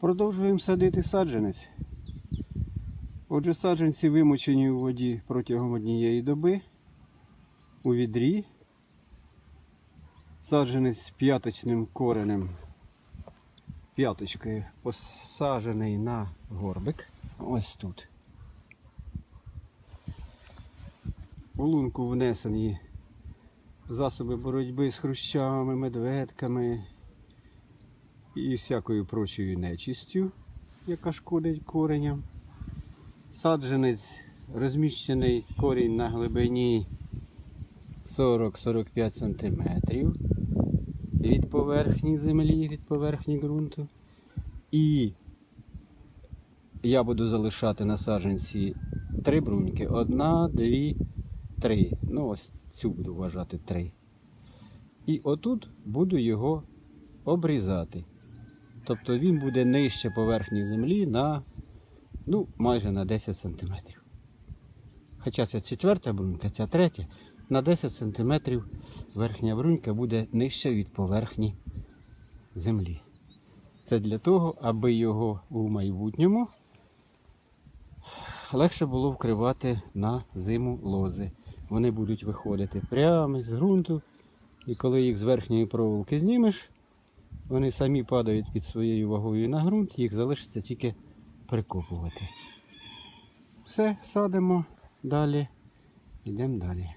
Продовжуємо садити саджанець. Отже, саджанці вимочені у воді протягом однієї доби у відрі. Саджанець з п'яточним коренем, п'яточкою посаджений на горбик. Ось тут. У лунку внесені засоби боротьби з хрущами, медведками і всякою прочою нечистю, яка шкодить кореням. Саджанець розміщений корінь на глибині 40-45 см від поверхні землі, від поверхні ґрунту. І я буду залишати на саджанці три бруньки. Одна, дві, три. Ну, ось цю буду вважати три. І отут буду його обрізати. Тобто він буде нижче поверхні землі на ну, майже на 10 см. Хоча це четверта брунька, ця третя, на 10 см верхня брунька буде нижче від поверхні землі. Це для того, аби його у майбутньому легше було вкривати на зиму лози. Вони будуть виходити прямо з ґрунту, і коли їх з верхньої проволоки знімеш, вони самі падають під своєю вагою на ґрунт, їх залишиться тільки прикопувати. Все, садимо далі. Йдемо далі.